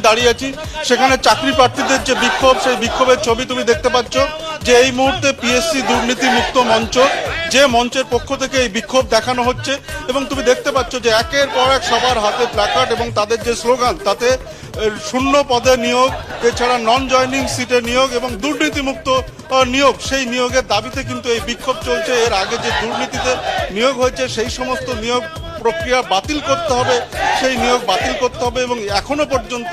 দাঁড়িয়ে আছি। সেখানে চাকরি প্রার্থীদের যে বিক্ষোভ, সেই বিক্ষোভের ছবি তুমি দেখতে পাচ্ছ যে এই মুহূর্তে পিএসসি দুর্নীতি মুক্ত মঞ্চ, যে মঞ্চের পক্ষ থেকে এই বিক্ষোভ দেখানো হচ্ছে এবং তুমি দেখতে পাচ্ছ যে একের পর এক সবার হাতে প্ল্যাকার্ড এবং তাদের যে স্লোগান তাতে শূন্য পদে নিয়োগ, এছাড়া নন জয়নিং সিটে নিয়োগ এবং দুর্নীতিমুক্ত নিয়োগ, সেই নিয়োগের দাবিতে কিন্তু এই বিক্ষোভ চলছে। এর আগে যে দুর্নীতিতে নিয়োগ হয়েছে, সেই সমস্ত নিয়োগ প্রক্রিয়া বাতিল করতে হবে, সেই নিয়োগ বাতিল করতে হবে এবং এখনও পর্যন্ত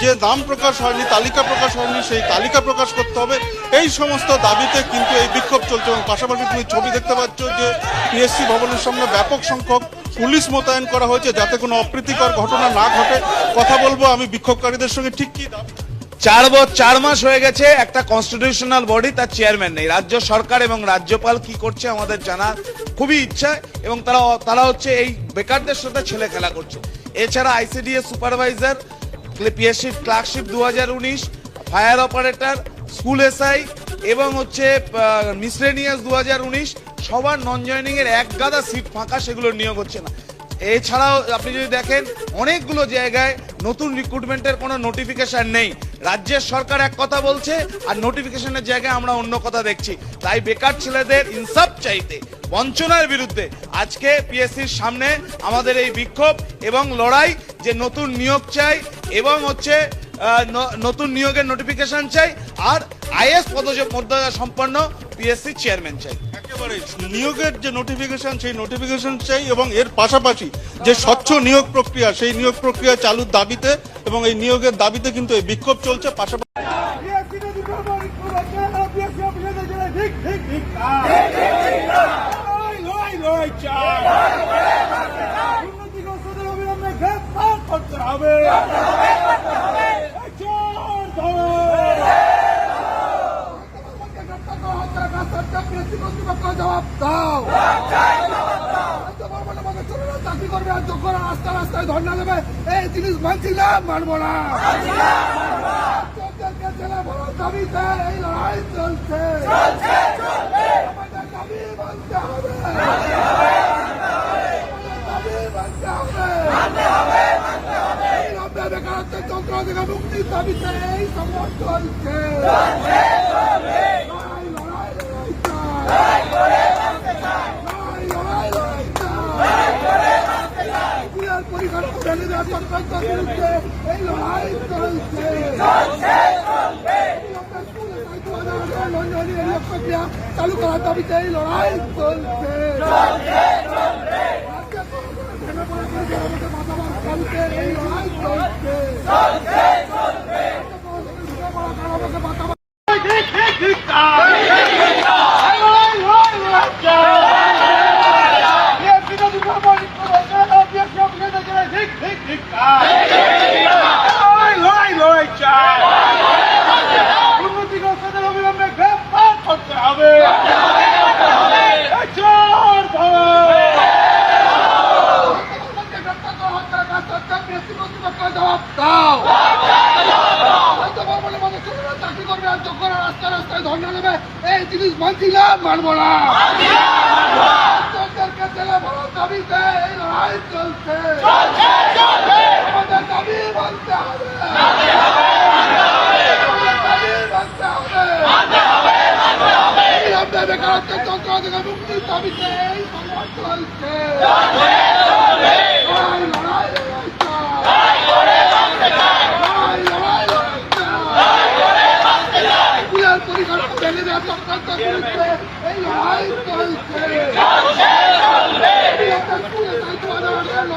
যে নাম প্রকাশ হয়নি, তালিকা প্রকাশ হয়নি, সেই তালিকা প্রকাশ করতে হবে। এই সমস্ত দাবিতে কিন্তু এই বিক্ষোভ চলছে এবং পাশাপাশি তুমি ছবি দেখতে পাচ্ছ যে পিএসসি ভবনের সামনে ব্যাপক সংখ্যক পুলিশ মোতায়েন করা হয়েছে যাতে কোনো অপ্রীতিকর ঘটনা না ঘটে। কথা বলব আমি বিক্ষোভকারীদের সঙ্গে, ঠিক কি দাবি? চার চার মাস হয়ে গেছে, একটা কনস্টিটিউশনাল বডি তার চেয়ারম্যান নেই। রাজ্য সরকার এবং রাজ্যপাল কি করছে আমাদের জানার খুবই ইচ্ছা, এবং তারা তারা হচ্ছে এই বেকারদের সাথে ছেলে খেলা করছে। এছাড়া আইসিডিএস সুপারভাইজার পিএসসি ক্লার্কশিপ দু হাজার উনিশ ফায়ার অপারেটর স্কুল এসআই এবং হচ্ছে মিসলেনিয়াস দু হাজার উনিশ, সবার নন জয়নিং এর এক গাদা সিট ফাঁকা সেগুলো নিয়োগ হচ্ছে না। এছাড়াও আপনি যদি দেখেন, অনেকগুলো জায়গায় নতুন রিক্রুটমেন্টের কোনো নোটিফিকেশন নেই। রাজ্যের সরকার এক কথা বলছে আর নোটিফিকেশনের জায়গায় আমরা অন্য কথা দেখছি। তাই বেকার ছেলেদের ইনসাফ চাইতে, বঞ্চনার বিরুদ্ধে আজকে পিএসসির সামনে আমাদের এই বিক্ষোভ এবং লড়াই যে নতুন নিয়োগ চাই এবং হচ্ছে নতুন নিয়োগের নোটিফিকেশন চাই আর আইএস পদমর্যাদা সম্পন্ন পিএসসি চেয়ারম্যান চাই। একেবারে নিয়োগের যে নোটিফিকেশন সেই নোটিফিকেশন চাই এবং এর পাশাপাশি যে স্বচ্ছ নিয়োগ প্রক্রিয়া, সেই নিয়োগ প্রক্রিয়া চালুর দাবিতে এবং এই নিয়োগের দাবিতে কিন্তু এই বিক্ষোভ চলছে। পাশাপাশি জবাব দাও। চাকরি করবে আর যখন রাস্তা রাস্তায় ধর্ণা নেবে এই জিনিস মানছি না মানবো না। জেলা বড় দাবিতে চলছে। আমাদের দাবি হবে। বেকারত্বের যন্ত্র থেকে মুক্তির দাবিতে এই সংগ্রাম চলছে লড়াই, লড়াই, লড়াই চাই। লড়াই, লড়াই, লড়াই চাই। বিরাট পরিকাঠামো ভেঙে দেওয়ার চক্রান্তের বিরুদ্ধে এই লড়াই চলছে। নিয়মটা স্কুলে তাই দু হাজার আঠারো লন্ডনে এই নিয়োগ প্রক্রিয়া চালু করার লড়াই চলছে এই লড়াই চলছে জবাব দাও চাকরি করবে আর যখন রাস্তা রাস্তায় ধর্ণা নেবে এই জিনিস মানছি না মানবো না। চোদ্দকে জেলা বড় দাবিতে এই লড়াই চলছে। আমাদের দাবি মানতে হবে। বেকারত্বের যন্ত্র থেকে মুক্তির দাবিতে এই সংগ্রাম চলছে লড়াই, লড়াই, লড়াই চাই। লড়াই, লড়াই, লড়াই চাই। বিরাট পরিকাঠামো ভেঙে দেওয়ার চক্রান্তের বিরুদ্ধে এই লড়াই চলছে। বিরাট স্কুলে তাই দু হাজার আঠারো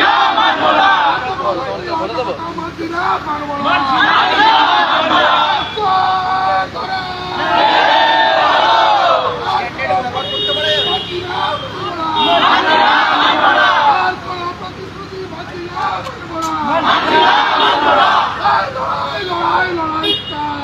রাজ্যের কোনো কোনো ভেঙে পড়া পড়েছে আমাদের মাথাভাঙা দাবিতে এই লড়াই চলছে দাবিতে এই লড়াই চলছে লড়াই, লড়াই চাই।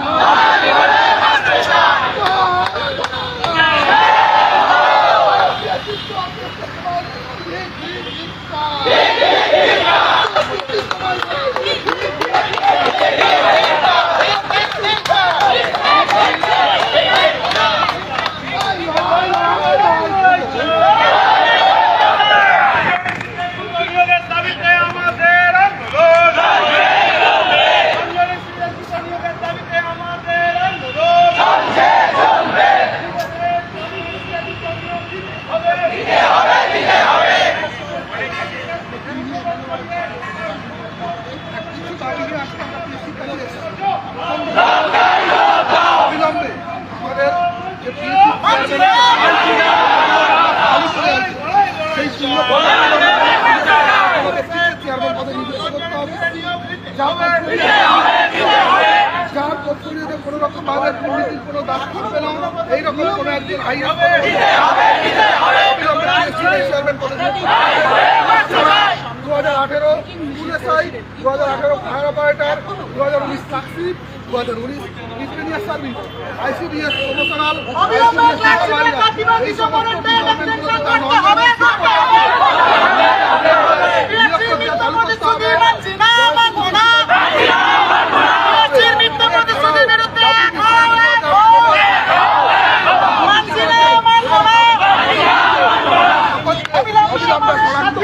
লড়াই লড়াই লড়াই চাই সংযোগের দাবিতে আমাদের আন্দোলন সংযোগের দাবিতে আমাদের আন্দোলন অবিলম্বে আমাদের যে PSC সেই শূন্য চেয়ারম্যান পদে নিযুক্ত করতে হবে যার ভাবে দুর্নীতির কোনো দাগ থাকবে না। এইরকম কোনো একজন আইএস দু হাজার আঠেরো পুলিশাই দু হাজার আঠেরো ফায়ার অপারেটার দু হাজার উনিশ চাকরি দু হাজার উনিশ মিসলেনিয়াস সার্ভিস আইসিডিএস প্রমোশনাল এই সমস্ত ডিপার্টমেন্টগুলোতে তার নজর নিরক্ষরতা চালু করতে হবে অবিলম্বে শনাক্ত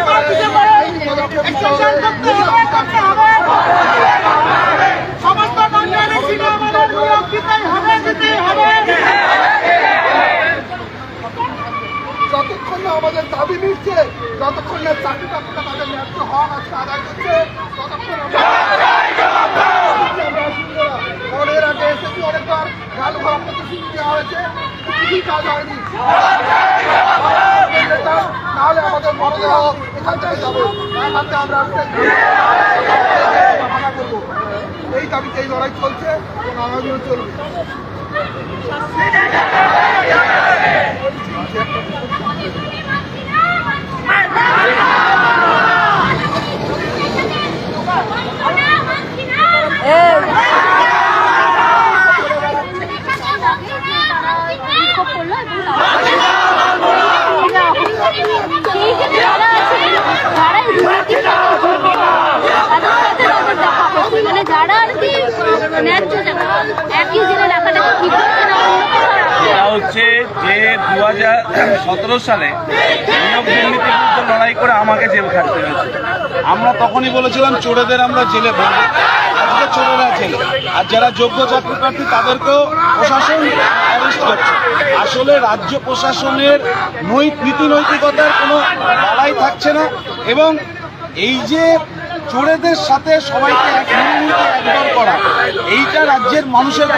করে এই পদক্ষেপ সমস্ত আমাদের নিয়োগ দিতেই হবে দিতেই হবে যতক্ষণ না আমাদের দাবি মিটছে, যতক্ষণ না চাকরি প্রাপ্তরা তাদের ন্যায্য হক আছে আদায় করছে, ততক্ষণ এসেছি অনেকবার, গাল ভরা প্রতিশ্রুতি দেওয়া হয়েছে, কিছুই কাজ হয়নি। নাহলে আমাদের মরদেহ এখান থেকে যাবে। আমরা করব এই দাবিতে এই লড়াই চলছে এবং আগামীও চলবে। মানে যারা আর কি ন্যায্য টাকা একই জেলে রাখাটাকে ঠিক হচ্ছে না অন্য কোথাও রাখছে। এটা হচ্ছে যে দু হাজার সতেরো সালে নিয়োগ দুর্নীতির বিরুদ্ধে লড়াই করে আমাকে জেল খাটতে হয়েছে। আমরা তখনই বলেছিলাম, চোরেদের আমরা জেলে ভরবো। আজকে চোরেরা জেলে। আর যারা যোগ্য চাকরি প্রার্থী, তাদেরকেও প্রশাসন অ্যারেস্ট করছে। আসলে রাজ্য প্রশাসনের নৈ নীতি নৈতিকতার কোনো বালাই থাকছে না। এবং এই যে চোরেদের সাথে সবাইকে একবার করা। এইটা রাজ্যের মানুষের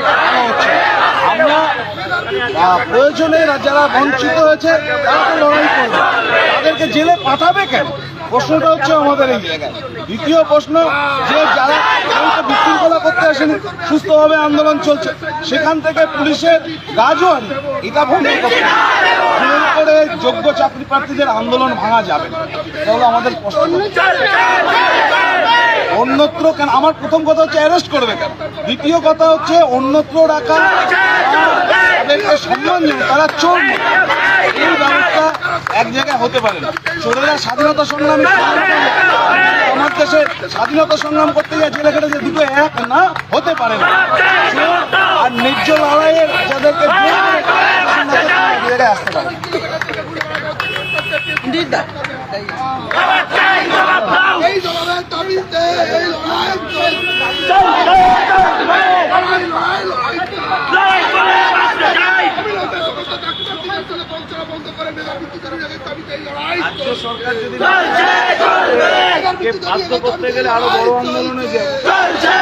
হচ্ছে। আমরা প্রয়োজনে যারা বঞ্চিত হয়েছে তারা লড়াই করবে। তাদেরকে জেলে পাঠাবে কেন? প্রশ্নটা হচ্ছে আমাদের এই জায়গায়। দ্বিতীয় প্রশ্ন, যে যারা বিশৃঙ্খলা করতে আসেনি, সুস্থভাবে আন্দোলন চলছে, সেখান থেকে পুলিশের গাজও আনি এটা ভঙ্গ করতে যোগ্য চাকরি প্রার্থীদের আন্দোলন ভাঙা যাবে না। এটা হলো আমাদের অন্যত্র কেন? আমার প্রথম কথা হচ্ছে অ্যারেস্ট করবে কেন? দ্বিতীয় কথা হচ্ছে অন্যত্র রাখা তাদেরকে সম্মান দেবে তারা চোর। এই ব্যবস্থা এক জায়গায় হতে পারে না। চোরেরা স্বাধীনতা সংগ্রামী আমার দেশে স্বাধীনতা সংগ্রাম করতে গিয়ে জেলে খেটেছে দুটো এক না, হতে পারে না। আর ন্যায্য লড়াইয়ের যাদেরকে আসতে পারে না। এই জনগণের দাবিতে এই লড়াই চলছে লড়াই লড়াই লড়াই অবিলম্বে সমস্ত চাকরি প্রার্থীদের সাথে বাধ্য করতে গেলে আরও বড় আন্দোলনে দেখা